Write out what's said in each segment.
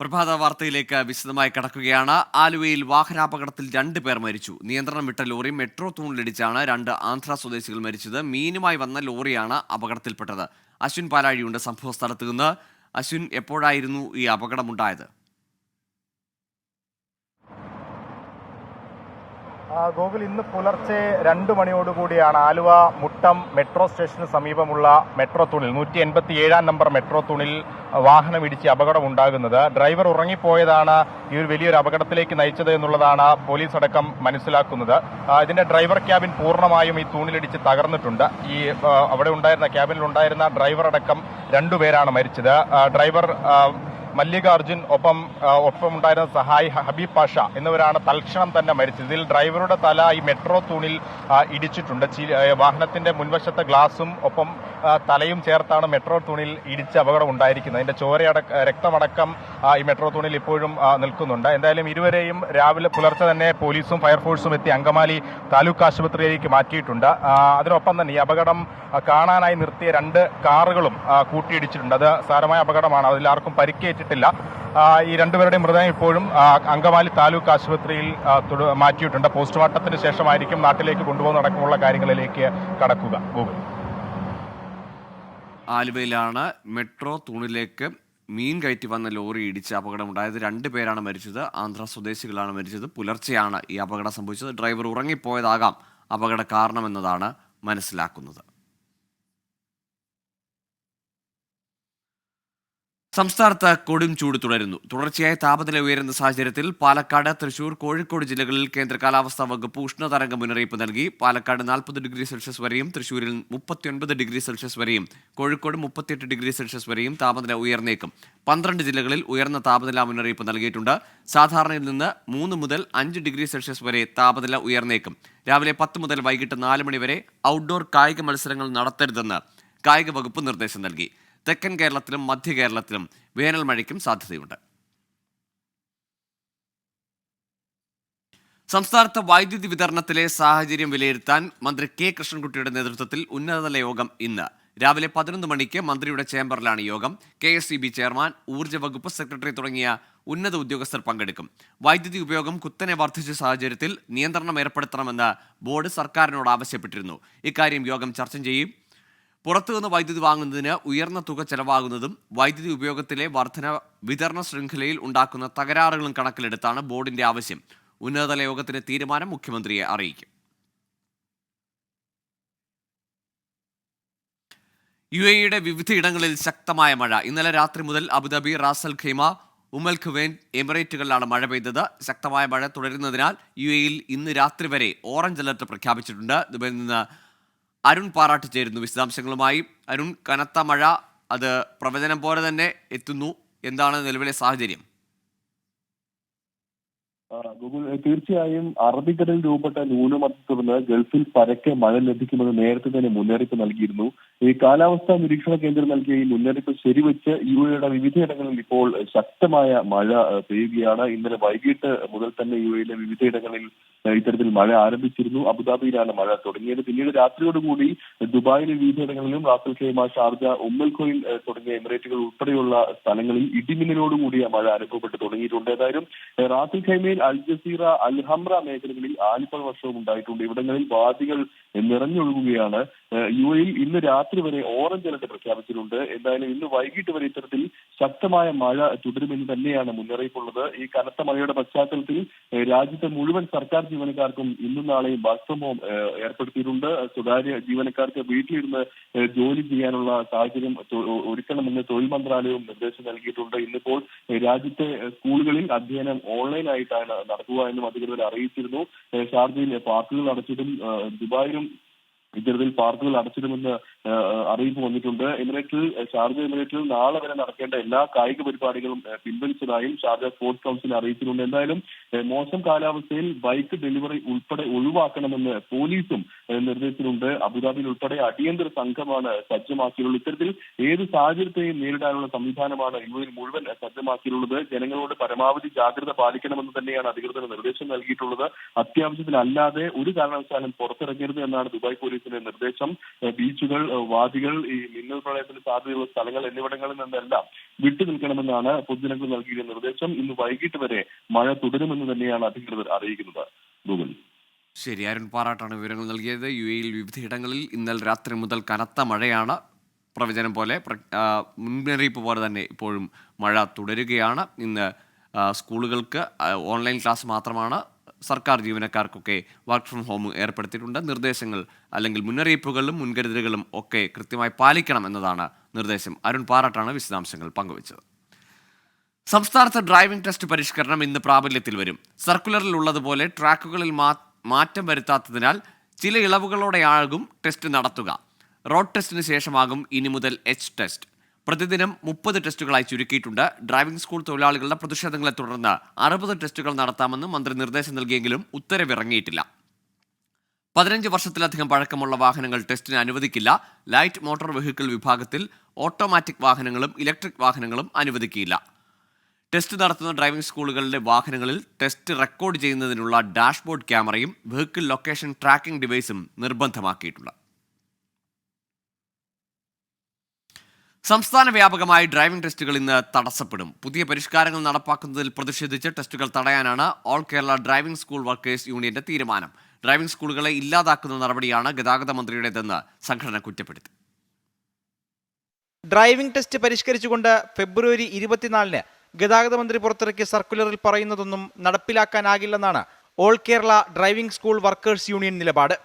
പ്രഭാത വാർത്തയിലേക്ക് വിശദമായി കടക്കുകയാണ്. ആലുവയിൽ വാഹനാപകടത്തിൽ രണ്ട് പേർ മരിച്ചു. നിയന്ത്രണം വിട്ട ലോറി മെട്രോ തൂണിലിടിച്ചാണ് രണ്ട് ആന്ധ്ര സ്വദേശികൾ മരിച്ചത്. മീനുമായി വന്ന ലോറിയാണ് അപകടത്തിൽപ്പെട്ടത്. അശ്വിൻ പാലാഴിയുണ്ട് സംഭവ സ്ഥലത്ത് നിന്ന്. അശ്വിൻ എപ്പോഴായിരുന്നു ഈ അപകടമുണ്ടായത്? ഗോകുൽ ഇന്ന് പുലർച്ചെ രണ്ട് മണിയോടുകൂടിയാണ് ആലുവ മുട്ടം മെട്രോ സ്റ്റേഷന് സമീപമുള്ള മെട്രോ തൂണിൽ നൂറ്റി എൺപത്തി ഏഴാം നമ്പർ മെട്രോ തൂണിൽ വാഹനം ഇടിച്ച് അപകടമുണ്ടാകുന്നത്. ഡ്രൈവർ ഉറങ്ങിപ്പോയതാണ് ഈ ഒരു വലിയൊരു അപകടത്തിലേക്ക് നയിച്ചത് എന്നുള്ളതാണ് പോലീസ് അടക്കം മനസ്സിലാക്കുന്നത്. ഇതിന്റെ ഡ്രൈവർ ക്യാബിൻ പൂർണമായും ഈ തൂണിലിടിച്ച് തകർന്നിട്ടുണ്ട്. ഈ അവിടെ ഉണ്ടായിരുന്ന ക്യാബിനിൽ ഉണ്ടായിരുന്ന ഡ്രൈവർ അടക്കം രണ്ടുപേരാണ് മരിച്ചത്. ഡ്രൈവർ മല്ലികാർജുൻ ഒപ്പം ഒപ്പം ഉണ്ടായിരുന്ന സഹായി ഹബീബ് പാഷ എന്നിവരാണ് തൽക്ഷണം തന്നെ മരിച്ചത്. ഇതിൽ ഡ്രൈവറുടെ തല ഈ മെട്രോ തൂണിൽ ഇടിച്ചിട്ടുണ്ട്. വാഹനത്തിന്റെ മുൻവശത്തെ ഗ്ലാസും ഒപ്പം തലയും ചേർത്താണ് മെട്രോ തൂണിൽ ഇടിച്ച് അപകടം ഉണ്ടായിരിക്കുന്നത്. അതിന്റെ ചോരയടക്ക രക്തമടക്കം ഈ മെട്രോ തൂണിൽ ഇപ്പോഴും നിൽക്കുന്നുണ്ട്. എന്തായാലും ഇരുവരെയും രാവിലെ പുലർച്ചെ തന്നെ പോലീസും ഫയർഫോഴ്സും എത്തി അങ്കമാലി താലൂക്ക് ആശുപത്രിയിലേക്ക് മാറ്റിയിട്ടുണ്ട്. അതിനൊപ്പം തന്നെ ഈ അപകടം കാണാനായി നിർത്തിയ രണ്ട് കാറുകളും കൂട്ടിയിടിച്ചിട്ടുണ്ട്. അത് സാരമായ അപകടമാണ്. അതിൽ ആർക്കും പരിക്കേറ്റിട്ടില്ല. ആ, ഈ രണ്ടുപേരുടെയും മൃതദേഹം ഇപ്പോഴും അങ്കമാലി താലൂക്ക് ആശുപത്രിയിൽ മാറ്റിയിട്ടുണ്ട്. പോസ്റ്റ്മോർട്ടത്തിന് ശേഷമായിരിക്കും നാട്ടിലേക്ക് കൊണ്ടുപോകുന്ന അടക്കമുള്ള കാര്യങ്ങളിലേക്ക് കടക്കുക. ഗൂഗിൾ. ആലുവയിലാണ് മെട്രോ തൂണിലേക്ക് മീൻ കയറ്റി വന്ന ലോറി ഇടിച്ച് അപകടമുണ്ടായത്. രണ്ട് പേരാണ് മരിച്ചത്. ആന്ധ്ര സ്വദേശികളാണ് മരിച്ചത്. പുലർച്ചെയാണ് ഈ അപകടം സംഭവിച്ചത്. ഡ്രൈവർ ഉറങ്ങിപ്പോയതാകാം അപകട കാരണമെന്നതാണ് മനസ്സിലാക്കുന്നത്. സംസ്ഥാനത്ത് കൊടും ചൂട് തുടരുന്നു. തുടർച്ചയായ താപനില ഉയരുന്ന സാഹചര്യത്തിൽ പാലക്കാട് തൃശൂർ കോഴിക്കോട് ജില്ലകളിൽ കേന്ദ്ര കാലാവസ്ഥാ വകുപ്പ് ഉഷ്ണതരംഗ മുന്നറിയിപ്പ് നൽകി. പാലക്കാട് നാൽപ്പത് ഡിഗ്രി സെൽഷ്യസ് വരെയും തൃശൂരിൽ മുപ്പത്തിയൊൻപത് ഡിഗ്രി സെൽഷ്യസ് വരെയും കോഴിക്കോട് മുപ്പത്തിയെട്ട് ഡിഗ്രി സെൽഷ്യസ് വരെയും താപനില ഉയർന്നേക്കും. പന്ത്രണ്ട് ജില്ലകളിൽ ഉയർന്ന താപനില മുന്നറിയിപ്പ് നൽകിയിട്ടുണ്ട്. സാധാരണയിൽ നിന്ന് മൂന്ന് മുതൽ അഞ്ച് ഡിഗ്രി സെൽഷ്യസ് വരെ താപനില ഉയർന്നേക്കും. രാവിലെ പത്ത് മുതൽ വൈകിട്ട് നാല് മണി വരെ ഔട്ട്ഡോർ കായിക മത്സരങ്ങൾ നടത്തരുതെന്ന് കായിക വകുപ്പ് നിർദ്ദേശം നൽകി. തെക്കൻ കേരളത്തിലും മധ്യ കേരളത്തിലും വേനൽ മഴയ്ക്കും സാധ്യതയുണ്ട്. സംസ്ഥാനത്ത് വൈദ്യുതി വിതരണത്തിലെ സാഹചര്യം വിലയിരുത്താൻ മന്ത്രി കെ. കൃഷ്ണൻകുട്ടിയുടെ നേതൃത്വത്തിൽ ഉന്നതതല യോഗം ഇന്ന്. രാവിലെ പതിനൊന്ന് മണിക്ക് മന്ത്രിയുടെ ചേംബറിലാണ് യോഗം. K. S. C B. Chairman ഊർജ വകുപ്പ് സെക്രട്ടറി തുടങ്ങിയ ഉന്നത ഉദ്യോഗസ്ഥർ പങ്കെടുക്കും. വൈദ്യുതി ഉപയോഗം കുത്തനെ വർദ്ധിച്ച സാഹചര്യത്തിൽ നിയന്ത്രണം ഏർപ്പെടുത്തണമെന്ന് ബോർഡ് സർക്കാരിനോട് ആവശ്യപ്പെട്ടിരുന്നു. ഇക്കാര്യം യോഗം ചർച്ച ചെയ്യും. പുറത്തുനിന്ന് വൈദ്യുതി വാങ്ങുന്നതിന് ഉയർന്ന തുക ചെലവാകുന്നതും വൈദ്യുതി ഉപയോഗത്തിലെ വർധന വിതരണ ശൃംഖലയിൽ ഉണ്ടാക്കുന്ന തകരാറുകളും കണക്കിലെടുത്താണ് ബോർഡിന്റെ ആവശ്യം. ഉന്നതതല യോഗത്തിന്റെ തീരുമാനം മുഖ്യമന്ത്രിയെ അറിയിക്കും. യു എയുടെ വിവിധയിടങ്ങളിൽ ശക്തമായ മഴ. ഇന്നലെ രാത്രി മുതൽ Abu Dhabi Ras al Khaimah Umm al Quwain എമിറേറ്റുകളിലാണ് മഴ പെയ്തത്. ശക്തമായ മഴ തുടരുന്നതിനാൽ യു എയിൽ ഇന്ന് രാത്രി വരെ ഓറഞ്ച് അലർട്ട് പ്രഖ്യാപിച്ചിട്ടുണ്ട്. ദുബൈയിൽ നിന്ന് അരുൺ പാറാട്ട് ചേരുന്നു വിശദാംശങ്ങളുമായി. അരുൺ കനത്ത മഴ അത് പ്രവചനം പോലെ തന്നെ എത്തുന്നു. എന്താണ് നിലവിലെ സാഹചര്യം? ഗൂഗിൾ തീർച്ചയായും അറബിക്കടൽ രൂപപ്പെട്ട ന്യൂനമർദ്ദത്തെ തുടർന്ന് ഗൾഫിൽ പരക്കെ മഴ ലഭിക്കുമെന്ന് നേരത്തെ തന്നെ മുന്നറിയിപ്പ് നൽകിയിരുന്നു. ഈ കാലാവസ്ഥാ നിരീക്ഷണ കേന്ദ്രം നൽകിയ ഈ മുന്നറിയിപ്പ് ശരിവെച്ച് യു എയുടെ വിവിധയിടങ്ങളിൽ ഇപ്പോൾ ശക്തമായ മഴ പെയ്യുകയാണ്. ഇന്നലെ വൈകിട്ട് മുതൽ തന്നെ യു എയിലെ വിവിധയിടങ്ങളിൽ ഇത്തരത്തിൽ മഴ ആരംഭിച്ചിരുന്നു. അബുദാബിയിലാണ് മഴ തുടങ്ങിയത്. പിന്നീട് രാത്രിയോടുകൂടി ദുബായിലെ വിവിധയിടങ്ങളിലും റാസൽ ഖൈമ ഷാർജ ഉമ്മൽഖോയിൽ തുടങ്ങിയ എമിറേറ്റുകൾ ഉൾപ്പെടെയുള്ള സ്ഥലങ്ങളിൽ ഇടിമിന്നലോടുകൂടിയ മഴ അനുഭവപ്പെട്ടു തുടങ്ങിയിട്ടുണ്ട്. ഏതായാലും റാസൽ ഖൈമയിൽ അൽ ജസീറ അൽഹംറ മേഖലകളിൽ ആലിപ്പഴ വർഷവും ഉണ്ടായിട്ടുണ്ട്. ഇവിടങ്ങളിൽ വാദികൾ നിറഞ്ഞൊഴുകുകയാണ്. യു എയിൽ ഇന്ന് രാത്രി വരെ ഓറഞ്ച് അലർട്ട് പ്രഖ്യാപിച്ചിട്ടുണ്ട്. എന്തായാലും ഇന്ന് വൈകിട്ട് വരെ ഇത്തരത്തിൽ ശക്തമായ മഴ തുടരുമെന്ന് തന്നെയാണ് മുന്നറിയിപ്പുള്ളത്. ഈ കനത്ത മഴയുടെ പശ്ചാത്തലത്തിൽ രാജ്യത്തെ മുഴുവൻ സർക്കാർ ജീവനക്കാർക്കും ഇന്നും നാളെയും വർക്ക് ഏർപ്പെടുത്തിയിട്ടുണ്ട്. സ്വകാര്യ ജീവനക്കാർക്ക് വീട്ടിലിരുന്ന് ജോലി ചെയ്യാനുള്ള സാഹചര്യം ഒരുക്കണമെന്ന് തൊഴിൽ മന്ത്രാലയവും നിർദ്ദേശം നൽകിയിട്ടുണ്ട്. ഇന്നിപ്പോൾ രാജ്യത്തെ സ്കൂളുകളിൽ അധ്യയനം ഓൺലൈനായിട്ടാണ് നടക്കുക എന്നും അധികൃതർ അറിയിച്ചിരുന്നു. ഷാർജയിൽ പാർക്കുകൾ അടച്ചിട്ടും ദുബായിലും ഇത്തരത്തിൽ പാർക്കുകൾ അടച്ചിടുമെന്ന് അറിയിപ്പ് വന്നിട്ടുണ്ട്. എമിറേറ്റിൽ ഷാർജ എമിറേറ്റിൽ നാളെ വരെ നടക്കേണ്ട എല്ലാ കായിക പരിപാടികളും പിൻവലിച്ചതായും ഷാർജ സ്പോർട്സ് കൗൺസിൽ അറിയിച്ചിട്ടുണ്ട്. എന്തായാലും മോശം കാലാവസ്ഥയിൽ ബൈക്ക് ഡെലിവറി ഉൾപ്പെടെ ഒഴിവാക്കണമെന്ന് പോലീസും നിർദ്ദേശത്തിലുണ്ട് അബുദാബിയിൽ ഉൾപ്പെടെ അടിയന്തര സംഘമാണ് സജ്ജമാക്കിയിട്ടുള്ളത്. ഇത്തരത്തിൽ ഏത് സാഹചര്യത്തെയും നേരിടാനുള്ള സംവിധാനമാണ് യുഎൻ മുഴുവൻ സജ്ജമാക്കിയിട്ടുള്ളത്. ജനങ്ങളോട് പരമാവധി ജാഗ്രത പാലിക്കണമെന്ന് തന്നെയാണ് അധികൃതർ നിർദ്ദേശം നൽകിയിട്ടുള്ളത്. അത്യാവശ്യത്തിനല്ലാതെ ഒരു കാരണവശാലും പുറത്തിറങ്ങരുത് എന്നാണ് ദുബായ് പോലീസിന്റെ നിർദ്ദേശം. ബീച്ചുകൾ വാദികൾ ഈ മിന്നൽ പ്രളയത്തിന് സാധ്യതയുള്ള സ്ഥലങ്ങൾ എന്നിവിടങ്ങളിൽ നിന്നെല്ലാം വിട്ടു നിൽക്കണമെന്നാണ് പൊതുജനങ്ങൾ നൽകിയ നിർദ്ദേശം. ഇന്ന് വൈകിട്ട് വരെ മഴ തുടരുമെന്ന് തന്നെയാണ് അധികൃതർ അറിയിക്കുന്നത്. ഗൂഗിൾ. ശരി അരുൺ പാറാട്ടാണ് വിവരങ്ങൾ നൽകിയത്. യു എയിൽ വിവിധയിടങ്ങളിൽ ഇന്നലെ രാത്രി മുതൽ കനത്ത മഴയാണ്. പ്രവചനം പോലെ മുന്നറിയിപ്പ് പോലെ തന്നെ ഇപ്പോഴും മഴ തുടരുകയാണ്. ഇന്ന് സ്കൂളുകൾക്ക് ഓൺലൈൻ ക്ലാസ് മാത്രമാണ് സർക്കാർ ജീവനക്കാർക്കൊക്കെ വർക്ക് ഫ്രം ഹോം ഏർപ്പെടുത്തിയിട്ടുണ്ട്. നിർദ്ദേശങ്ങൾ അല്ലെങ്കിൽ മുന്നറിയിപ്പുകളും മുൻകരുതലുകളും ഒക്കെ കൃത്യമായി പാലിക്കണം എന്നതാണ് നിർദ്ദേശം. അരുൺ പാറാട്ടാണ് വിശദാംശങ്ങൾ പങ്കുവച്ചത്. സംസ്ഥാനത്ത് ഡ്രൈവിംഗ് ടെസ്റ്റ് പരിഷ്കരണം ഇന്ന് പ്രാബല്യത്തിൽ വരും. സർക്കുലറിൽ ഉള്ളതുപോലെ ട്രാക്കുകളിൽ മാറ്റം വരുത്താത്തതിനാൽ ചില ഇളവുകളോടെയാകും ടെസ്റ്റ് നടത്തുക. റോഡ് ടെസ്റ്റിന് ശേഷമാകും ഇനി മുതൽ എച്ച് ടെസ്റ്റ് പ്രതിദിനം മുപ്പത് ടെസ്റ്റുകളായി ചുരുക്കിയിട്ടുണ്ട്. ഡ്രൈവിംഗ് സ്കൂൾ തൊഴിലാളികളുടെ പ്രതിഷേധങ്ങളെ തുടർന്ന് അറുപത് ടെസ്റ്റുകൾ നടത്താമെന്ന് മന്ത്രി നിർദ്ദേശം നൽകിയെങ്കിലും ഉത്തരവിറങ്ങിയിട്ടില്ല. പതിനഞ്ച് വർഷത്തിലധികം പഴക്കമുള്ള വാഹനങ്ങൾ ടെസ്റ്റിന് അനുവദിക്കില്ല. ലൈറ്റ് മോട്ടോർ വെഹിക്കിൾ വിഭാഗത്തിൽ ഓട്ടോമാറ്റിക് വാഹനങ്ങളും ഇലക്ട്രിക് വാഹനങ്ങളും അനുവദിക്കില്ല ടെസ്റ്റ് നടത്തുന്ന ഡ്രൈവിംഗ് സ്കൂളുകളിലെ വാഹനങ്ങളിൽ ടെസ്റ്റ് റെക്കോർഡ് ചെയ്യുന്നതിനുള്ള ഡാഷ്ബോർഡ് ക്യാമറയും വെഹിക്കിൾ ലൊക്കേഷൻ ട്രാക്കിംഗ് ഡിവൈസും നിർബന്ധമാക്കിയിട്ടുണ്ട്. സംസ്ഥാന വ്യാപകമായി ഡ്രൈവിംഗ് ടെസ്റ്റുകൾ ഇന്ന് തടസ്സപ്പെടും. പുതിയ പരിഷ്കാരങ്ങൾ നടപ്പാക്കുന്നതിൽ പ്രതിഷേധിച്ച് ടെസ്റ്റുകൾ തടയാനാണ് all Kerala driving school workers യൂണിയന്റെ തീരുമാനം. ഡ്രൈവിംഗ് സ്കൂളുകളെ ഇല്ലാതാക്കുന്ന നടപടിയാണ് ഗതാഗത മന്ത്രിയുടേതെന്ന് സംഘടന കുറ്റപ്പെടുത്തി. ഡ്രൈവിംഗ് ടെസ്റ്റ് പരിഷ്കരിച്ചുകൊണ്ട് ഫെബ്രുവരി ഇരുപത്തിനാലിന് ഗതാഗത മന്ത്രി പുറത്തിറക്കിയ സർക്കുലറിൽ പറയുന്നതൊന്നും നടപ്പിലാക്കാനാകില്ലെന്നാണ് all Kerala driving school workers union നിലപാട്.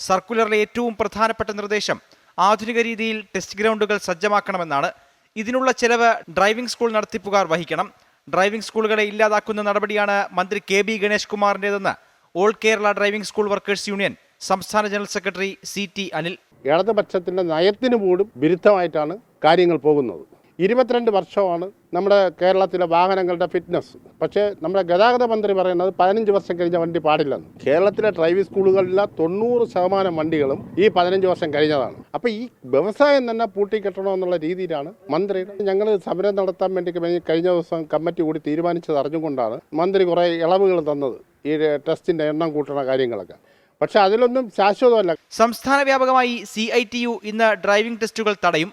സർക്കുലറിലെ ഏറ്റവും പ്രധാനപ്പെട്ട നിർദ്ദേശം ആധുനിക രീതിയിൽ ടെസ്റ്റ് ഗ്രൗണ്ടുകൾ സജ്ജമാക്കണമെന്നാണ് ഇതിനുള്ള ചെലവ് ഡ്രൈവിംഗ് സ്കൂൾ നടത്തിപ്പുകാർ വഹിക്കണം. ഡ്രൈവിംഗ് സ്കൂളുകളെ ഇല്ലാതാക്കുന്ന നടപടിയാണ് മന്ത്രി K B Ganesh കുമാറിന്റെതെന്ന് all Kerala driving school workers union സംസ്ഥാന general secretary C T Anil. ഇടതുപക്ഷത്തിന്റെ നയത്തിന് പോലും വിരുദ്ധമായിട്ടാണ് കാര്യങ്ങൾ പോകുന്നത്. ഇരുപത്തിരണ്ട് വർഷമാണ് നമ്മുടെ കേരളത്തിലെ വാഹനങ്ങളുടെ ഫിറ്റ്നസ് പക്ഷേ നമ്മുടെ ഗതാഗത മന്ത്രി പറയുന്നത് പതിനഞ്ച് വർഷം കഴിഞ്ഞ വണ്ടി പാടില്ലെന്ന്. കേരളത്തിലെ ഡ്രൈവിംഗ് സ്കൂളുകളിലെ തൊണ്ണൂറ് ശതമാനം വണ്ടികളും ഈ പതിനഞ്ച് വർഷം കഴിഞ്ഞതാണ്. അപ്പോൾ ഈ വ്യവസായം തന്നെ പൂട്ടിക്കെട്ടണമെന്നുള്ള രീതിയിലാണ് മന്ത്രി ഞങ്ങൾ സമരം നടത്താൻ വേണ്ടി കഴിഞ്ഞ- ദിവസം കമ്മിറ്റി കൂടി തീരുമാനിച്ചത് അറിഞ്ഞുകൊണ്ടാണ് മന്ത്രി കുറേ ഇളവുകൾ തന്നത് ഈ ടെസ്റ്റിന്റെ എണ്ണം കൂട്ടണ കാര്യങ്ങളൊക്കെ. പക്ഷേ അതിലൊന്നും ശാശ്വതമല്ല. സംസ്ഥാന വ്യാപകമായി സി ഐ ടി യു ഇന്ന് ഡ്രൈവിംഗ് ടെസ്റ്റുകൾ തടയും.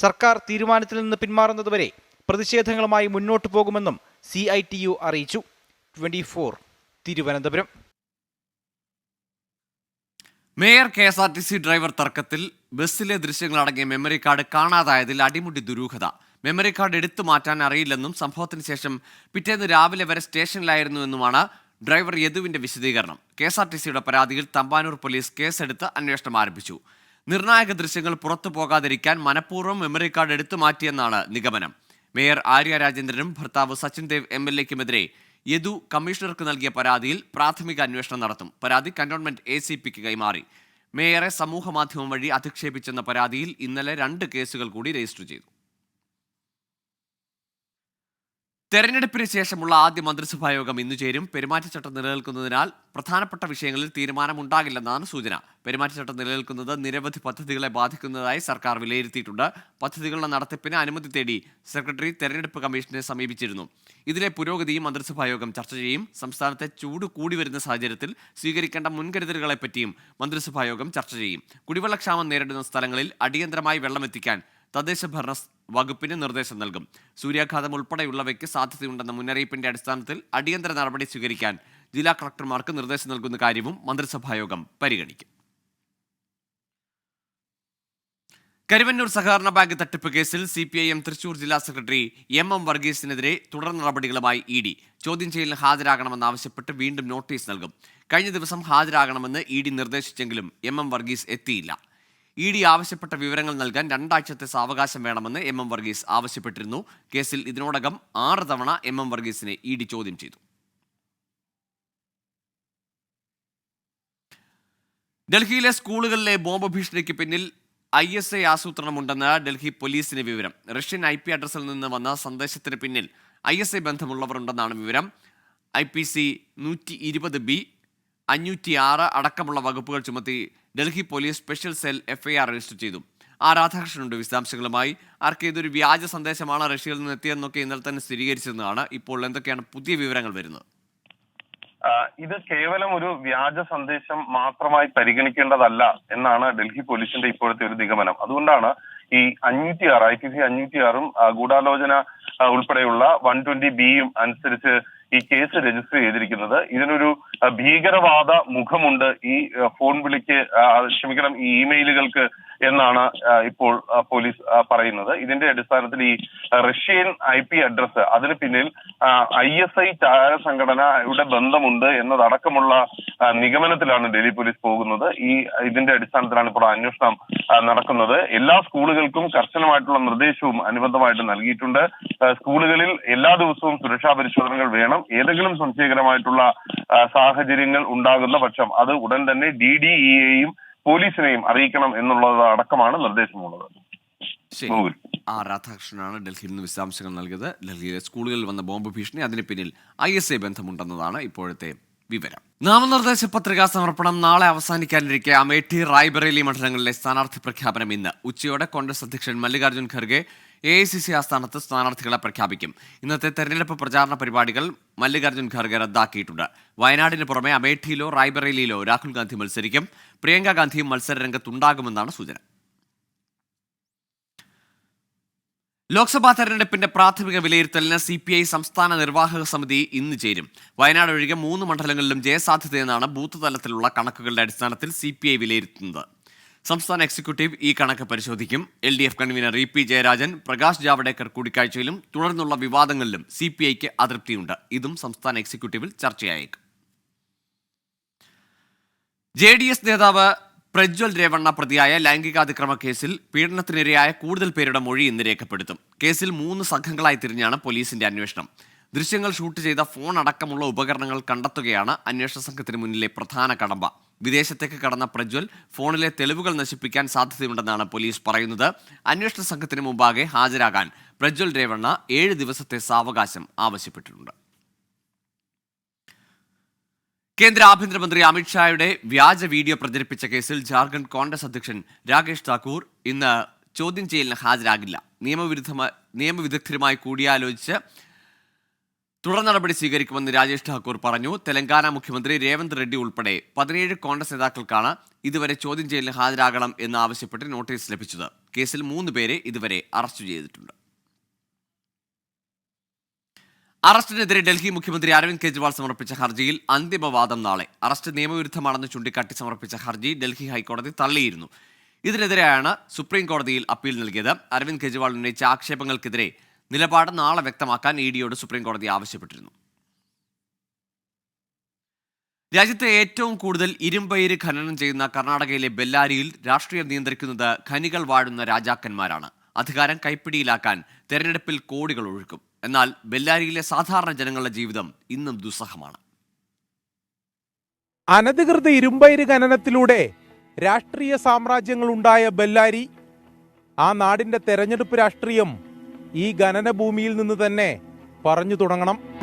സർക്കാർ തീരുമാനത്തിൽ നിന്ന് പിന്മാറുന്നതുവരെ പ്രതിഷേധങ്ങളുമായി മുന്നോട്ടു പോകുമെന്നും സി ഐ ടി യു അറിയിച്ചു. Twenty four Thiruvananthapuram. Mayor K S R T C driver തർക്കത്തിൽ ബസ്സിലെ ദൃശ്യങ്ങളടങ്ങിയ മെമ്മറി കാർഡ് കാണാതായതിൽ അടിമുടി ദുരൂഹത. മെമ്മറി കാർഡ് എടുത്തു മാറ്റാൻ അറിയില്ലെന്നും സംഭവത്തിന് ശേഷം പിറ്റേന്ന് രാവിലെ വരെ സ്റ്റേഷനിലായിരുന്നുവെന്നുമാണ് ഡ്രൈവർ യദുവിന്റെ വിശദീകരണം. കെ എസ് ആർ ടി സിയുടെ പരാതിയിൽ തമ്പാനൂർ പോലീസ് കേസെടുത്ത് അന്വേഷണം ആരംഭിച്ചു. നിർണായക ദൃശ്യങ്ങൾ പുറത്തു പോകാതിരിക്കാൻ മനഃപൂർവം മെമ്മറി കാർഡ് എടുത്തു മാറ്റിയെന്നാണ് നിഗമനം. മേയർ ആര്യ രാജേന്ദ്രനും ഭർത്താവ് സച്ചിൻ ദേവ് എം എൽ എക്കുമെതിരെ യദു കമ്മീഷണർക്ക് നൽകിയ പരാതിയിൽ പ്രാഥമിക അന്വേഷണം നടത്തും. പരാതി കന്റോൺമെന്റ് എ സി പിക്ക് കൈമാറി. മേയറെ സമൂഹമാധ്യമം വഴി അധിക്ഷേപിച്ചെന്ന പരാതിയിൽ ഇന്നലെ രണ്ട് കേസുകൾ കൂടി രജിസ്റ്റർ ചെയ്തു. തെരഞ്ഞെടുപ്പിന് ശേഷമുള്ള ആദ്യ മന്ത്രിസഭാ യോഗം ഇന്ന് ചേരും. പെരുമാറ്റച്ചട്ടം നിലനിൽക്കുന്നതിനാൽ പ്രധാനപ്പെട്ട വിഷയങ്ങളിൽ തീരുമാനമുണ്ടാകില്ലെന്നാണ് സൂചന. പെരുമാറ്റച്ചട്ടം നിലനിൽക്കുന്നത് നിരവധി പദ്ധതികളെ ബാധിക്കുന്നതായി സർക്കാർ വിലയിരുത്തിയിട്ടുണ്ട്. പദ്ധതികളുടെ നടത്തിപ്പിന് അനുമതി തേടി സെക്രട്ടറി തെരഞ്ഞെടുപ്പ് കമ്മീഷനെ സമീപിച്ചിരുന്നു. ഇതിലെ പുരോഗതിയും മന്ത്രിസഭാ യോഗം ചർച്ച ചെയ്യും. സംസ്ഥാനത്തെ ചൂട് കൂടി വരുന്ന സാഹചര്യത്തിൽ സ്വീകരിക്കേണ്ട മുൻകരുതലുകളെപ്പറ്റിയും മന്ത്രിസഭാ യോഗം ചർച്ച ചെയ്യും. കുടിവെള്ളക്ഷാമം നേരിടുന്ന സ്ഥലങ്ങളിൽ അടിയന്തരമായി വെള്ളമെത്തിക്കാൻ തദ്ദേശ ഭരണ വകുപ്പിന് നിർദ്ദേശം നൽകും. സൂര്യാഘാതം ഉൾപ്പെടെയുള്ളവയ്ക്ക് സാധ്യതയുണ്ടെന്ന മുന്നറിയിപ്പിന്റെ അടിസ്ഥാനത്തിൽ അടിയന്തര നടപടി സ്വീകരിക്കാൻ ജില്ലാ കളക്ടർമാർക്ക് നിർദ്ദേശം നൽകുന്ന കാര്യവും മന്ത്രിസഭായോഗം പരിഗണിക്കും. കരുവന്നൂർ സഹകരണ ബാങ്ക് തട്ടിപ്പ് കേസിൽ C P I M Thrissur ജില്ലാ സെക്രട്ടറി എം എം വർഗീസിനെതിരെ തുടർ നടപടികളുമായി ഇ ഡി. ചോദ്യം ചെയ്യലിന് ഹാജരാകണമെന്നാവശ്യപ്പെട്ട് വീണ്ടും നോട്ടീസ് നൽകും. കഴിഞ്ഞ ദിവസം ഹാജരാകണമെന്ന് ഇ ഡി നിർദ്ദേശിച്ചെങ്കിലും എം എം വർഗീസ് എത്തിയില്ല. ഇ ഡി ആവശ്യപ്പെട്ട വിവരങ്ങൾ നൽകാൻ രണ്ടാഴ്ചത്തെ സാവകാശം വേണമെന്ന് എം എം വർഗീസ് ആവശ്യപ്പെട്ടിരുന്നു. കേസിൽ ഇതിനോടകം ആറ് തവണ എം എം വർഗീസിനെ ഇ ഡി ചോദ്യം ചെയ്തു. ഡൽഹിയിലെ സ്കൂളുകളിലെ ബോംബ് ഭീഷണിക്ക് പിന്നിൽ ഐ എസ് ഐ ആസൂത്രണമുണ്ടെന്ന് ഡൽഹി പോലീസിന് വിവരം. റഷ്യൻ ഐ പി അഡ്രസ്സിൽ നിന്ന് വന്ന സന്ദേശത്തിന് പിന്നിൽ ഐ എസ് ഐ ബന്ധമുള്ളവരുണ്ടെന്നാണ് വിവരം. ഐ പി സി നൂറ്റി ഇരുപത് ബി അഞ്ഞൂറ്റി ആറ് അടക്കമുള്ള വകുപ്പുകൾ ചുമത്തി Delhi police special cell FIR register ചെയ്തു. ആ രാധാകൃഷ്ണനുണ്ട് വിശദാംശങ്ങളുമായി. ആർക്ക് ഇതൊരു വ്യാജ സന്ദേശമാണ് റഷ്യയിൽ നിന്ന് എത്തിയെന്നൊക്കെ ഇന്നലെ തന്നെ സ്ഥിരീകരിച്ചതെന്നാണ് ഇപ്പോൾ എന്തൊക്കെയാണ് പുതിയ വിവരങ്ങൾ വരുന്നത്? ഇത് കേവലം ഒരു വ്യാജ സന്ദേശം മാത്രമായി പരിഗണിക്കേണ്ടതല്ല എന്നാണ് ഡൽഹി പോലീസിന്റെ ഇപ്പോഴത്തെ ഒരു നിഗമനം. അതുകൊണ്ടാണ് ഈ അഞ്ഞൂറ്റി ആറ് ഐ പി സി അഞ്ഞൂറ്റി ആറും ഗൂഢാലോചന ഉൾപ്പെടെയുള്ള വൺ ട്വന്റി ബിയും അനുസരിച്ച് ഈ കേസ് രജിസ്റ്റർ ചെയ്തിരിക്കുന്നത്. ഇതിനൊരു ഭീകരവാദ മുഖമുണ്ട്. ഈ ഫോൺ വിളിക്ക് ക്ഷമിക്കണം ഈ ഇമെയിലുകൾക്ക് എന്നാണ് ഇപ്പോൾ പോലീസ് പറയുന്നത്. ഇതിന്റെ അടിസ്ഥാനത്തിൽ ഈ റഷ്യൻ ഐ പി അഡ്രസ് അതിന് പിന്നിൽ ഐ എസ് ഐ ചാര സംഘടനയുടെ ബന്ധമുണ്ട് എന്നതടക്കമുള്ള നിഗമനത്തിലാണ് ഡൽഹി പോലീസ് പോകുന്നത്. ഈ ഇതിന്റെ അടിസ്ഥാനത്തിലാണ് ഇപ്പോൾ അന്വേഷണം നടക്കുന്നത്. എല്ലാ സ്കൂളുകൾക്കും കർശനമായിട്ടുള്ള നിർദ്ദേശവും അനുബന്ധമായിട്ട് നൽകിയിട്ടുണ്ട്. സ്കൂളുകളിൽ എല്ലാ ദിവസവും സുരക്ഷാ പരിശോധനകൾ വേണം. ഏതെങ്കിലും സംശയകരമായിട്ടുള്ള സാഹചര്യങ്ങൾ ഉണ്ടാകുന്ന പക്ഷം അത് ഉടൻ തന്നെ ഡി ഡി ഇയെയും പോലീസിനെയും അറിയിക്കണം എന്നുള്ളത് അടക്കമാണ് നിർദ്ദേശമുള്ളത്. ആ രാധാകൃഷ്ണനാണ് ഡൽഹിയിൽ നിന്ന് വിശദാംശങ്ങൾ നൽകിയത്. ഡൽഹിയിലെ സ്കൂളുകളിൽ വന്ന ബോംബ് ഭീഷണി അതിന് പിന്നിൽ ഐ എസ് ഐ ബന്ധമുണ്ടെന്നതാണ് ഇപ്പോഴത്തെ വിവരം. നാമനിർദ്ദേശ പത്രികാ സമർപ്പണം നാളെ അവസാനിക്കാനിരിക്കെ അമേഠി റായ്ബറേലി മണ്ഡലങ്ങളിലെ സ്ഥാനാർത്ഥി പ്രഖ്യാപനം ഇന്ന്. ഉച്ചയോടെ കോൺഗ്രസ് അധ്യക്ഷൻ Mallikarjun Kharge A I C C ആസ്ഥാനത്ത് സ്ഥാനാർത്ഥികളെ പ്രഖ്യാപിക്കും. ഇന്നത്തെ തെരഞ്ഞെടുപ്പ് പ്രചാരണ പരിപാടികൾ മല്ലികാർജുൻ ഖർഗെ റദ്ദാക്കിയിട്ടുണ്ട്. വയനാടിന് പുറമെ അമേഠിയിലോ റായ്ബറേലിയിലോ രാഹുൽ ഗാന്ധി മത്സരിക്കും. പ്രിയങ്ക ഗാന്ധിയും മത്സര രംഗത്തുണ്ടാകുമെന്നാണ് സൂചന. ലോക്സഭാ തെരഞ്ഞെടുപ്പിന്റെ പ്രാഥമിക വിലയിരുത്തലിന് സി പി ഐ സംസ്ഥാന നിർവാഹക സമിതി ഇന്ന് ചേരും. വയനാട് ഒഴികെ മൂന്ന് മണ്ഡലങ്ങളിലും ജയസാധ്യതയെന്നാണ് ബൂത്ത് തലത്തിലുള്ള കണക്കുകളുടെ അടിസ്ഥാനത്തിൽ സി പി ഐ വിലയിരുത്തുന്നത്. സംസ്ഥാന എക്സിക്യൂട്ടീവ് ഈ കണക്ക് പരിശോധിക്കും. L D F convener E P Jayarajan Prakash Javadekar കൂടിക്കാഴ്ചയിലും തുടർന്നുള്ള വിവാദങ്ങളിലും സി പി ഐക്ക് അതൃപ്തിയുണ്ട്. ഇതും സംസ്ഥാന എക്സിക്യൂട്ടീവിൽ ചർച്ചയായേക്കും. ജെ ഡി എസ് നേതാവ് പ്രജ്വൽ രേവണ്ണ പ്രതിയായ ലൈംഗികാതിക്രമ കേസിൽ പീഡനത്തിനിരയായ കൂടുതൽ പേരുടെ മൊഴി ഇന്ന് രേഖപ്പെടുത്തും. കേസിൽ മൂന്ന് സംഘങ്ങളായി തിരിഞ്ഞാണ് പോലീസിന്റെ അന്വേഷണം. ദൃശ്യങ്ങൾ ഷൂട്ട് ചെയ്ത ഫോൺ അടക്കമുള്ള ഉപകരണങ്ങൾ കണ്ടെത്തുകയാണ് അന്വേഷണ സംഘത്തിന് മുന്നിലെ പ്രധാന കടമ്പ. വിദേശത്തേക്ക് കടന്ന പ്രജ്വൽ ഫോണിലെ തെളിവുകൾ നശിപ്പിക്കാൻ സാധ്യതയുണ്ടെന്നാണ് പോലീസ് പറയുന്നത്. അന്വേഷണ സംഘത്തിന് മുമ്പാകെ ഹാജരാകാൻ പ്രജ്വൽ രേവണ്ണ ഏഴ് ദിവസത്തെ സാവകാശം ആവശ്യപ്പെട്ടിട്ടുണ്ട്. കേന്ദ്ര ആഭ്യന്തരമന്ത്രി അമിത്ഷായുടെ വ്യാജ വീഡിയോ പ്രചരിപ്പിച്ച കേസിൽ ജാർഖണ്ഡ് കോൺഗ്രസ് അധ്യക്ഷൻ രാകേഷ് താക്കൂർ ഇന്ന് ചോദ്യം ചെയ്യലിന് ഹാജരാകില്ല. നിയമവിരുദ്ധ നിയമവിദഗ്ധരുമായി കൂടിയാലോചിച്ച് തുടർ നടപടി സ്വീകരിക്കുമെന്ന് രാജേഷ് ഠാക്കൂർ പറഞ്ഞു. തെലങ്കാന മുഖ്യമന്ത്രി രേവന്ത് റെഡ്ഡി ഉൾപ്പെടെ പതിനേഴ് കോൺഗ്രസ് നേതാക്കൾക്കാണ് ഇതുവരെ ചോദ്യം ചെയ്യലിന് ഹാജരാകണം എന്ന് ആവശ്യപ്പെട്ട് നോട്ടീസ് ലഭിച്ചത്. കേസിൽ മൂന്ന് പേരെ ഇതുവരെ അറസ്റ്റ് ചെയ്തിട്ടുണ്ട്. അറസ്റ്റിനെതിരെ ഡൽഹി മുഖ്യമന്ത്രി അരവിന്ദ് കെജ്രിവാൾ സമർപ്പിച്ച ഹർജിയിൽ അന്തിമവാദം നാളെ. അറസ്റ്റ് നിയമവിരുദ്ധമാണെന്ന് ചൂണ്ടിക്കാട്ടി സമർപ്പിച്ച ഹർജി ഡൽഹി ഹൈക്കോടതി തള്ളിയിരുന്നു. ഇതിനെതിരെയാണ് സുപ്രീം കോടതിയിൽ അപ്പീൽ നൽകിയത്. അരവിന്ദ് കെജ്രിവാൾ ഉന്നയിച്ച ആക്ഷേപങ്ങൾക്കെതിരെ നിലപാട് നാളെ വ്യക്തമാക്കാൻ ഇ ഡിയോട് സുപ്രീം കോടതി ആവശ്യപ്പെട്ടിരുന്നു. രാജ്യത്തെ ഏറ്റവും കൂടുതൽ ഇരുമ്പയിര് ഖനനം ചെയ്യുന്ന കർണാടകയിലെ ബെല്ലാരിയിൽ രാഷ്ട്രീയം നിയന്ത്രിക്കുന്നത് ഖനികൾ വാഴുന്ന രാജാക്കന്മാരാണ്. അധികാരം കൈപ്പിടിയിലാക്കാൻ തെരഞ്ഞെടുപ്പിൽ കോടികൾ ഒഴുക്കും. എന്നാൽ ബെല്ലാരിയിലെ സാധാരണ ജനങ്ങളുടെ ജീവിതം ഇന്നും ദുസ്സഹമാണ്. അനധികൃത ഇരുമ്പയിര് ഖനനത്തിലൂടെ രാഷ്ട്രീയ സാമ്രാജ്യങ്ങൾ ഉണ്ടായ ബെല്ലാരി ആ നാടിന്റെ തെരഞ്ഞെടുപ്പ് രാഷ്ട്രീയം ഈ ഖനന ഭൂമിയിൽ നിന്ന് തന്നെ പറഞ്ഞു തുടങ്ങണം.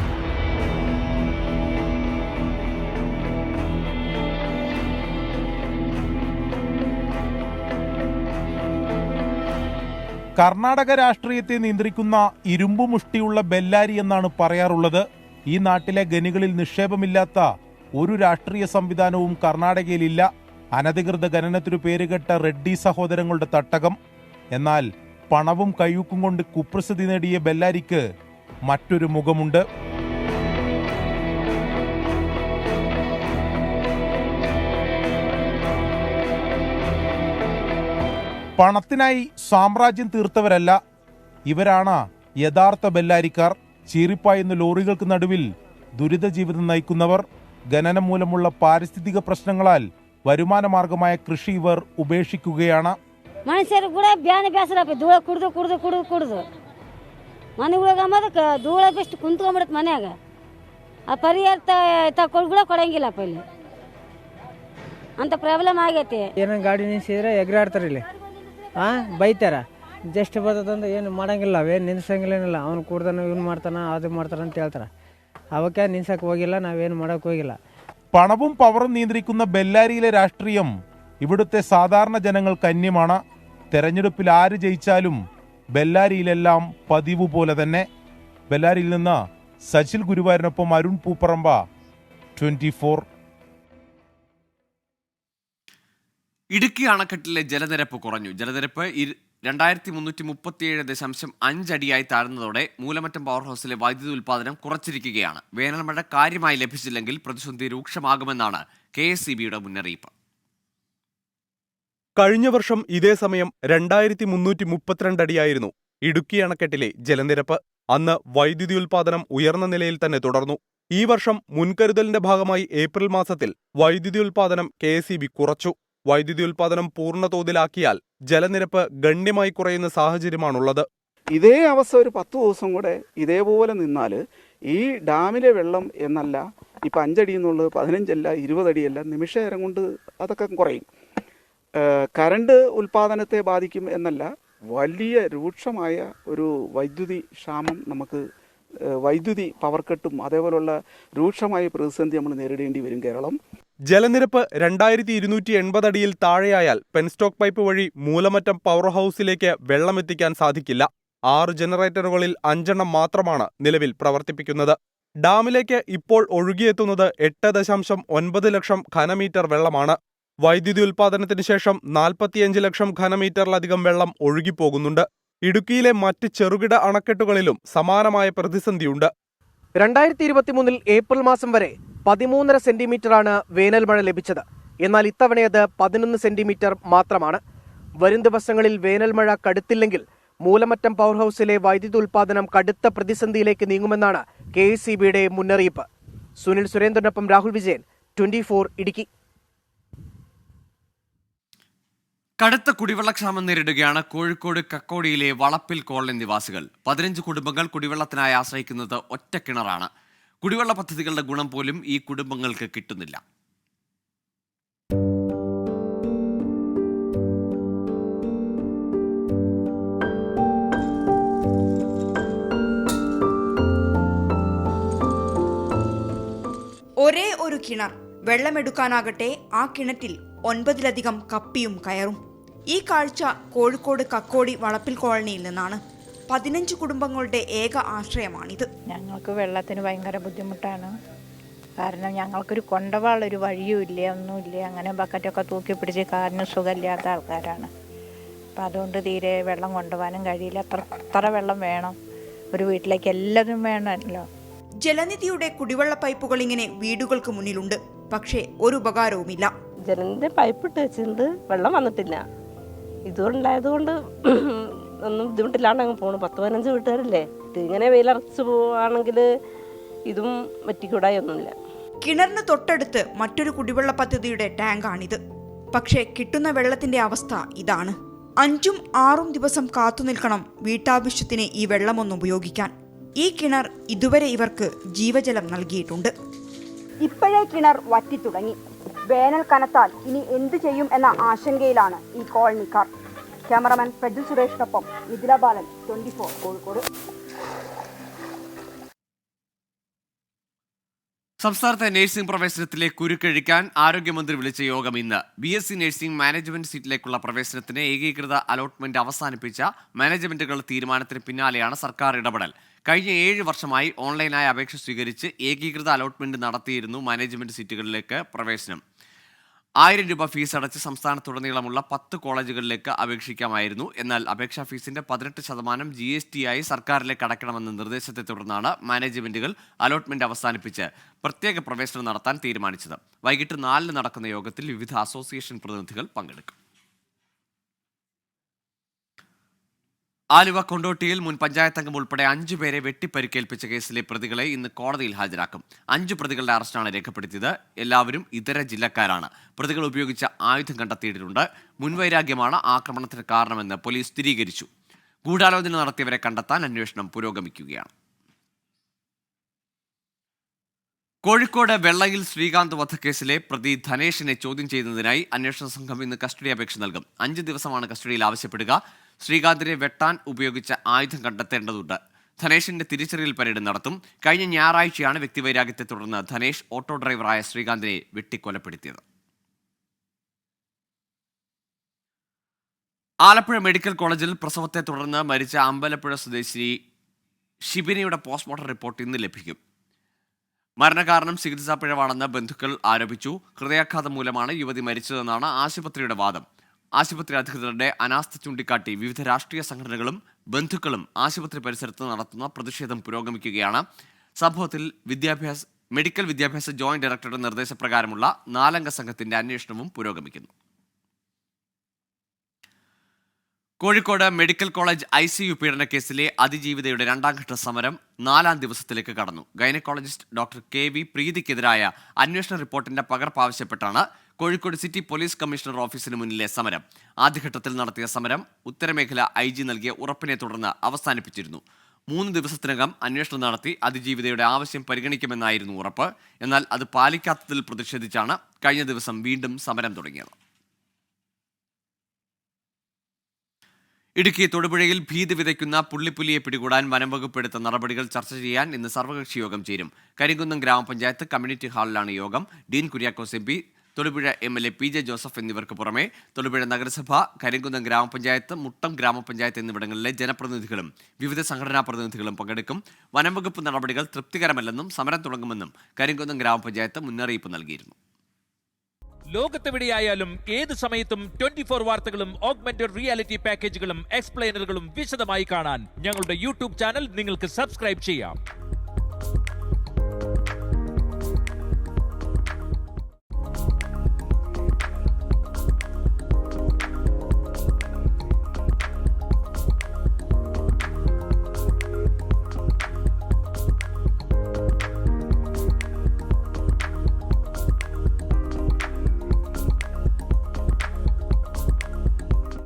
കർണാടക രാഷ്ട്രീയത്തെ നിയന്ത്രിക്കുന്ന ഇരുമ്പു മുഷ്ടിയുള്ള ബെല്ലാരി എന്നാണ് പറയാറുള്ളത്. ഈ നാട്ടിലെ ഖനികളിൽ നിക്ഷേപമില്ലാത്ത ഒരു രാഷ്ട്രീയ സംവിധാനവും കർണാടകയിലില്ല. അനധികൃത ഖനനത്തിനു പേരുകെട്ട റെഡ്ഡി സഹോദരങ്ങളുടെ തട്ടകം. എന്നാൽ പണവും കയ്യൂക്കും കൊണ്ട് കുപ്രസിദ്ധി നേടിയ ബെല്ലാരിക്ക് മറ്റൊരു മുഖമുണ്ട്. പണത്തിനായി സാമ്രാജ്യം തീർത്തവരല്ല. ഇവരാണ് യഥാർത്ഥ ബെല്ലാരിക്കാർ. ചീറിപ്പായുന്ന ലോറികൾക്ക് നടുവിൽ ദുരിത ജീവിതം നയിക്കുന്നവർ. ഖനനം മൂലമുള്ള പാരിസ്ഥിതിക പ്രശ്നങ്ങളാൽ വരുമാനമാർഗമായ കൃഷി ഇവർ ഉപേക്ഷിക്കുകയാണ്. ಮನುಷ್ಯರು ಕೂಡ ಬ್ಯಾನೆ ಬೇಸರಪ್ಪ ಧೂಳ ಕುಡ್ದು ಕುಡ್ದು ಕುಡ್ದು ಕುಡ್ದು ಮನೆಗಳಿಗೆ ಅಂಬೋದಕ್ಕೆ ಧೂಳ ಬೆಸ್ಟ್ ಕುಂತ್ಕೊಂಬಿಡತ್ತೆ ಮನ್ಯಾಗ ಆ ಪರಿಹಾರ ತಕೊಂಡು ಕೂಡ ಕೊಡಂಗಿಲ್ಲಪ್ಪ ಇಲ್ಲಿ ಅಂತ ಪ್ರಾಬ್ಲಮ್ ಆಗೈತಿ ಏನೋ ಗಾಡಿ ನಿಲ್ಸಿದ್ರೆ ಎಗರಾಡ್ತಾರೆ ಇಲ್ಲಿ ಹಾಂ ಬೈತಾರ ಜಸ್ಟ್ ಬರ್ತದಂದ್ರೆ ಏನು ಮಾಡಂಗಿಲ್ಲ ಅವೇನು ನಿಲ್ಸಂಗಿಲ್ಲ ಏನಿಲ್ಲ ಅವ್ನು ಕುಡ್ದಾನ ಇವ್ನು ಮಾಡ್ತಾನ ಅದು ಮಾಡ್ತಾನ ಅಂತ ಹೇಳ್ತಾರೆ ಅವಕ್ಕೆ ನಿಲ್ಸಕ್ಕೆ ಹೋಗಿಲ್ಲ ನಾವೇನು ಮಾಡೋಕೆ ಹೋಗಿಲ್ಲ പണവും പവറും നിയന്ത്രിക്കുന്ന ബെല്ലാരിയിലെ രാഷ്ട്രീയം ഇവിടുത്തെ സാധാരണ ജനങ്ങൾക്ക് അന്യമാണ് തെരഞ്ഞെടുപ്പിൽ ആര് ജയിച്ചാലും ബെല്ലാരിയിലെല്ലാം പതിവ് പോലെ തന്നെ. ബെല്ലാരിയിൽ നിന്ന് സച്ചിൽ ഗുരുവായൂരിനൊപ്പം അരുൺ പൂപ്പറമ്പ ട്വന്റി ഫോർ. ഇടുക്കി അണക്കെട്ടിലെ ജലനിരപ്പ് കുറഞ്ഞു. ജലനിരപ്പ് രണ്ടായിരത്തി മുന്നൂറ്റി മുപ്പത്തിയേഴ് ദശാംശം അഞ്ചടിയായി താഴ്ന്നതോടെ മൂലമറ്റം പവർ ഹൗസിലെ വൈദ്യുതി ഉൽപ്പാദനം കുറച്ചിരിക്കുകയാണ്. വേനൽമഴ കാര്യമായി ലഭിച്ചില്ലെങ്കിൽ പ്രതിസന്ധി രൂക്ഷമാകുമെന്നാണ് കെ മുന്നറിയിപ്പ്. കഴിഞ്ഞ വർഷം ഇതേ സമയം രണ്ടായിരത്തി മുന്നൂറ്റി മുപ്പത്തിരണ്ട് അടിയായിരുന്നു ഇടുക്കി അണക്കെട്ടിലെ ജലനിരപ്പ്. അന്ന് വൈദ്യുതി ഉൽപാദനം ഉയർന്ന നിലയിൽ തന്നെ തുടർന്നു. ഈ വർഷം മുൻകരുതലിന്റെ ഭാഗമായി ഏപ്രിൽ മാസത്തിൽ വൈദ്യുതി ഉൽപാദനം കെ കുറച്ചു വൈദ്യുതി ഉൽപാദനം പൂർണ തോതിലാക്കിയാൽ ജലനിരപ്പ് ഗണ്യമായി കുറയുന്ന സാഹചര്യമാണുള്ളത്. ഇതേ അവസ്ഥ ഒരു പത്ത് ദിവസം കൂടെ ഇതേപോലെ നിന്നാൽ ഈ ഡാമിലെ വെള്ളം എന്നല്ല ഇപ്പം അഞ്ചടി എന്നുള്ളത് പതിനഞ്ചല്ല ഇരുപതടിയല്ല നിമിഷ നേരം കൊണ്ട് അതൊക്കെ കുറയും. കറണ്ട് ഉൽപ്പാദനത്തെ ബാധിക്കും എന്നല്ല വലിയ രൂക്ഷമായ ഒരു വൈദ്യുതി ക്ഷാമം നമുക്ക് വൈദ്യുതി പവർ കട്ടും അതേപോലുള്ള രൂക്ഷമായ പ്രതിസന്ധി നമ്മൾ നേരിടേണ്ടി വരും കേരളം. ജലനിരപ്പ് രണ്ടായിരത്തി ഇരുന്നൂറ്റി എൺപത് അടിയിൽ താഴെയായാൽ പെൻസ്റ്റോക്ക് പൈപ്പ് വഴി മൂലമറ്റം പവർ ഹൗസിലേക്ക് വെള്ളമെത്തിക്കാൻ സാധിക്കില്ല. ആറ് ജനറേറ്ററുകളിൽ അഞ്ചെണ്ണം മാത്രമാണ് നിലവിൽ പ്രവർത്തിപ്പിക്കുന്നത്. ഡാമിലേക്ക് ഇപ്പോൾ ഒഴുകിയെത്തുന്നത് എട്ട് ദശാംശം ഒൻപത് ലക്ഷം ഘനമീറ്റർ വെള്ളമാണ്. വൈദ്യുതി ഉൽപാദനത്തിന് ശേഷം നാൽപ്പത്തിയഞ്ച് ലക്ഷം ഘനമീറ്ററിലധികം വെള്ളം ഒഴുകിപ്പോകുന്നുണ്ട്. ഇടുക്കിയിലെ മറ്റ് ചെറുകിട അണക്കെട്ടുകളിലും സമാനമായ പ്രതിസന്ധിയുണ്ട്. രണ്ടായിരത്തി ഇരുപത്തിമൂന്നിൽ ഏപ്രിൽ മാസം വരെ പതിമൂന്നര സെന്റിമീറ്ററാണ് വേനൽ മഴ ലഭിച്ചത്. എന്നാൽ ഇത്തവണയത് പതിനൊന്ന് സെന്റിമീറ്റർ മാത്രമാണ്. വരും ദിവസങ്ങളിൽ വേനൽ മഴ കടുത്തില്ലെങ്കിൽ മൂലമറ്റം പവർ ഹൗസിലെ വൈദ്യുതി ഉൽപാദനം കടുത്ത പ്രതിസന്ധിയിലേക്ക് നീങ്ങുമെന്നാണ് കെ മുന്നറിയിപ്പ്. സുനിൽ സുരേന്ദ്രനൊപ്പം രാഹുൽ വിജയൻ ട്വന്റി ഇടുക്കി. കടുത്ത കുടിവെള്ളക്ഷാമം നേരിടുകയാണ് കോഴിക്കോട് കക്കോടിയിലെ വളപ്പിൽ കോളനി നിവാസികൾ. പതിനഞ്ച് കുടുംബങ്ങൾ കുടിവെള്ളത്തിനായി ആശ്രയിക്കുന്നത് ഒറ്റ കിണറാണ്. കുടിവെള്ള പദ്ധതികളുടെ ഗുണം പോലും ഈ കുടുംബങ്ങൾക്ക് കിട്ടുന്നില്ല. ഒരേ ഒരു കിണർ വെള്ളമെടുക്കാനാകട്ടെ ആ കിണറ്റിൽ ഒൻപതിലധികം കപ്പിയും കയറും. ഈ കാഴ്ച കോഴിക്കോട് കക്കോടി വളപ്പിൽ കോളനിയിൽ നിന്നാണ്. പതിനഞ്ച് കുടുംബങ്ങളുടെ ഏക ആശ്രയമാണിത്. ഞങ്ങൾക്ക് വെള്ളത്തിന് ഭയങ്കര ബുദ്ധിമുട്ടാണ്. കാരണം ഞങ്ങൾക്കൊരു കൊണ്ടവാളൊരു വഴിയും ഇല്ല ഒന്നുമില്ല അങ്ങനെ ബക്കറ്റൊക്കെ തൂക്കി പിടിച്ച് കാറിന് സുഖമില്ലാത്ത ആൾക്കാരാണ്. അപ്പം അതുകൊണ്ട് തീരെ വെള്ളം കൊണ്ടുപോകാനും കഴിയില്ല. അത്ര അത്ര വെള്ളം വേണം. ഒരു വീട്ടിലേക്ക് എല്ലാവരും വേണമല്ലോ. ജലനിധിയുടെ കുടിവെള്ള പൈപ്പുകൾ ഇങ്ങനെ വീടുകൾക്ക് മുന്നിലുണ്ട്. പക്ഷേ ഒരു ഉപകാരവുമില്ല. ജലനിധി പൈപ്പ് ഇട്ട് വെച്ചിട്ടുണ്ട്. വെള്ളം വന്നിട്ടില്ല. ഇതുണ്ടായതുകൊണ്ട് ഒന്നും ബുദ്ധിമുട്ടില്ലാണ്ട് അങ്ങ് പോണു. പത്ത് പതിനഞ്ച് വീട്ടുകാരില്ലേ? ഇങ്ങനെ വെയിലറച്ച് പോവാണെങ്കിൽ ഇതും പറ്റിക്കൂടായൊന്നുമില്ല കിണറിന് തൊട്ടടുത്ത് മറ്റൊരു കുടിവെള്ള പദ്ധതിയുടെ ടാങ്കാണിത്. പക്ഷേ കിട്ടുന്ന വെള്ളത്തിന്റെ അവസ്ഥ ഇതാണ്. അഞ്ചും ആറും ദിവസം കാത്തുനിൽക്കണം വീട്ടാവശ്യത്തിന് ഈ വെള്ളമൊന്നും ഉപയോഗിക്കാൻ. ഈ കിണർ ഇതുവരെ ഇവർക്ക് ജീവജലം നൽകിയിട്ടുണ്ട്. ഇപ്പോഴേ കിണർ വറ്റിത്തുടങ്ങി. വേനൽ കനത്താൽ ഇനി എന്തു ചെയ്യും എന്ന ആശങ്കയിലാണ് ഈ കോളനിക്കാർ. ക്യാമറമാൻ പ്രജു സുരേഷിനൊപ്പം മിഥില ബാലൻ ട്വന്റി ഫോർ കോഴിക്കോട്. സംസ്ഥാനത്തെ നഴ്സിംഗ് പ്രവേശനത്തിലെ കുരുക്കഴിക്കാൻ ആരോഗ്യമന്ത്രി വിളിച്ച യോഗം ഇന്ന്. B S C nursing management സീറ്റിലേക്കുള്ള പ്രവേശനത്തിന് ഏകീകൃത അലോട്ട്മെന്റ് അവസാനിപ്പിച്ച മാനേജ്മെന്റുകളുടെ തീരുമാനത്തിന് പിന്നാലെയാണ് സർക്കാർ ഇടപെടൽ. കഴിഞ്ഞ ഏഴ് വർഷമായി ഓൺലൈനായി അപേക്ഷ സ്വീകരിച്ച് ഏകീകൃത അലോട്ട്മെന്റ് നടത്തിയിരുന്നു മാനേജ്മെന്റ് സീറ്റുകളിലേക്ക് പ്രവേശനം. ആയിരം രൂപ ഫീസ് അടച്ച് സംസ്ഥാനത്തുടനീളമുള്ള പത്ത് കോളേജുകളിലേക്ക് അപേക്ഷിക്കാമായിരുന്നു. എന്നാൽ അപേക്ഷാ ഫീസിന്റെ പതിനെട്ട് ശതമാനം ജി എസ് ടി ആയി സർക്കാരിലേക്ക് അടയ്ക്കണമെന്ന നിർദ്ദേശത്തെ തുടർന്നാണ് മാനേജ്മെന്റുകൾ അലോട്ട്മെന്റ് അവസാനിപ്പിച്ച് പ്രത്യേക പ്രവേശനം നടത്താൻ തീരുമാനിച്ചത്. വൈകിട്ട് നാലിന് നടക്കുന്ന യോഗത്തിൽ വിവിധ അസോസിയേഷൻ പ്രതിനിധികൾ പങ്കെടുക്കും. ആലുവ കൊണ്ടോട്ടിയിൽ മുൻ പഞ്ചായത്ത് അംഗം ഉൾപ്പെടെ അഞ്ചു പേരെ വെട്ടിപ്പരിക്കേൽപ്പിച്ച കേസിലെ പ്രതികളെ ഇന്ന് കോടതിയിൽ ഹാജരാക്കും. അഞ്ചു പ്രതികളുടെ അറസ്റ്റാണ് രേഖപ്പെടുത്തിയത്. എല്ലാവരും ഇതര ജില്ലക്കാരാണ്. പ്രതികൾ ഉപയോഗിച്ച ആയുധം കണ്ടെത്തിയിട്ടുണ്ട്. മുൻവൈരാഗ്യമാണ് ആക്രമണത്തിന് കാരണമെന്ന് പോലീസ് സ്ഥിരീകരിച്ചു. ഗൂഢാലോചന നടത്തിയവരെ കണ്ടെത്താൻ അന്വേഷണം പുരോഗമിക്കുകയാണ്. കോഴിക്കോട് വെള്ളയിൽ ശ്രീകാന്ത് വധക്കേസിലെ പ്രതി ധനേഷിനെ ചോദ്യം ചെയ്യുന്നതിനായി അന്വേഷണ സംഘം ഇന്ന് കസ്റ്റഡി അപേക്ഷ നൽകും. അഞ്ച് ദിവസമാണ് കസ്റ്റഡിയിൽ ആവശ്യപ്പെടുക. ശ്രീകാന്തിനെ വെട്ടാൻ ഉപയോഗിച്ച ആയുധം കണ്ടെത്തേണ്ടതുണ്ട്. ധനേഷിന്റെ തിരിച്ചറിയൽ പരേഡ് നടത്തും. കഴിഞ്ഞ ഞായറാഴ്ചയാണ് വ്യക്തിവൈരാഗ്യത്തെ തുടർന്ന് ധനേഷ് ഓട്ടോ ഡ്രൈവറായ ശ്രീകാന്തിനെ വെട്ടിക്കൊലപ്പെടുത്തിയത്. ആലപ്പുഴ മെഡിക്കൽ കോളേജിൽ പ്രസവത്തെ തുടർന്ന് മരിച്ച അമ്പലപ്പുഴ സ്വദേശി ഷിബിനിയുടെ പോസ്റ്റ്മോർട്ടം റിപ്പോർട്ട് ഇന്ന് ലഭിക്കും. മരണകാരണം ചികിത്സാ പിഴവാണെന്ന് ബന്ധുക്കൾ ആരോപിച്ചു. ഹൃദയാഘാതം മൂലമാണ് യുവതി മരിച്ചതെന്നാണ് ആശുപത്രിയുടെ വാദം. ആശുപത്രി അധികൃതരുടെ അനാസ്ഥ ചൂണ്ടിക്കാട്ടി വിവിധ രാഷ്ട്രീയ സംഘടനകളും ബന്ധുക്കളും ആശുപത്രി പരിസരത്ത് നടത്തുന്ന പ്രതിഷേധം പുരോഗമിക്കുകയാണ്. സംഭവത്തിൽ വിദ്യാഭ്യാസ മെഡിക്കൽ വിദ്യാഭ്യാസ ജോയിന്റ് ഡയറക്ടറുടെ നിർദ്ദേശപ്രകാരമുള്ള നാലംഗ സംഘത്തിന്റെ അന്വേഷണവും പുരോഗമിക്കുന്നു. Kozhikode medical college I C U പീഡന കേസിലെ അതിജീവിതയുടെ രണ്ടാംഘട്ട സമരം നാലാം ദിവസത്തിലേക്ക് കടന്നു. ഗൈനക്കോളജിസ്റ്റ് ഡോക്ടർ കെ വി പ്രീതിക്കെതിരായ അന്വേഷണ റിപ്പോർട്ടിന്റെ പകർപ്പ് ആവശ്യപ്പെട്ടാണ് കോഴിക്കോട് സിറ്റി പോലീസ് കമ്മീഷണർ ഓഫീസിന് മുന്നിലെ സമരം. ആദ്യഘട്ടത്തിൽ നടത്തിയ സമരം ഉത്തരമേഖല ഐ ജി നൽകിയ ഉറപ്പിനെ തുടർന്ന് അവസാനിപ്പിച്ചിരുന്നു. മൂന്ന് ദിവസത്തിനകം അന്വേഷണം നടത്തി അതിജീവിതയുടെ ആവശ്യം പരിഗണിക്കുമെന്നായിരുന്നു ഉറപ്പ്. എന്നാൽ അത് പാലിക്കാത്തതിൽ പ്രതിഷേധിച്ചാണ് കഴിഞ്ഞ ദിവസം വീണ്ടും സമരം തുടങ്ങിയത്. ഇടുക്കി തൊടുപുഴയിൽ ഭീതി വിതയ്ക്കുന്ന പുള്ളിപ്പുലിയെ പിടികൂടാൻ വനംവകുപ്പ് എടുത്ത നടപടികൾ ചർച്ച ചെയ്യാൻ ഇന്ന് സർവകക്ഷി യോഗം ചേരും. കരിങ്കുന്നം ഗ്രാമപഞ്ചായത്ത് കമ്മ്യൂണിറ്റി ഹാളിലാണ് യോഗം. Dean Kuriakose M Thodupuzha M L A P J Joseph എന്നിവർക്ക് പുറമെ തൊടുപുഴ നഗരസഭ കരിങ്കുന്നം ഗ്രാമപഞ്ചായത്ത് മുട്ടം ഗ്രാമപഞ്ചായത്ത് എന്നിവിടങ്ങളിലെ ജനപ്രതിനിധികളും വിവിധ സംഘടനാ പ്രതിനിധികളും പങ്കെടുക്കും. വനംവകുപ്പ് നടപടികൾ തൃപ്തികരമല്ലെന്നും സമരം തുടങ്ങുമെന്നും കരിങ്കുന്നം ഗ്രാമപഞ്ചായത്ത് മുന്നറിയിപ്പ് നൽകിയിരുന്നു. ലോകത്തെവിടെയായാലും ഏത് സമയത്തും ട്വന്റി ഫോർ വാർത്തകളും ഓഗ്മെന്റഡ് റിയാലിറ്റി പാക്കേജുകളും എക്സ്പ്ലെയിനറുകളും വിശദമായി കാണാൻ ഞങ്ങളുടെ യൂട്യൂബ് ചാനൽ നിങ്ങൾക്ക് സബ്സ്ക്രൈബ് ചെയ്യാം.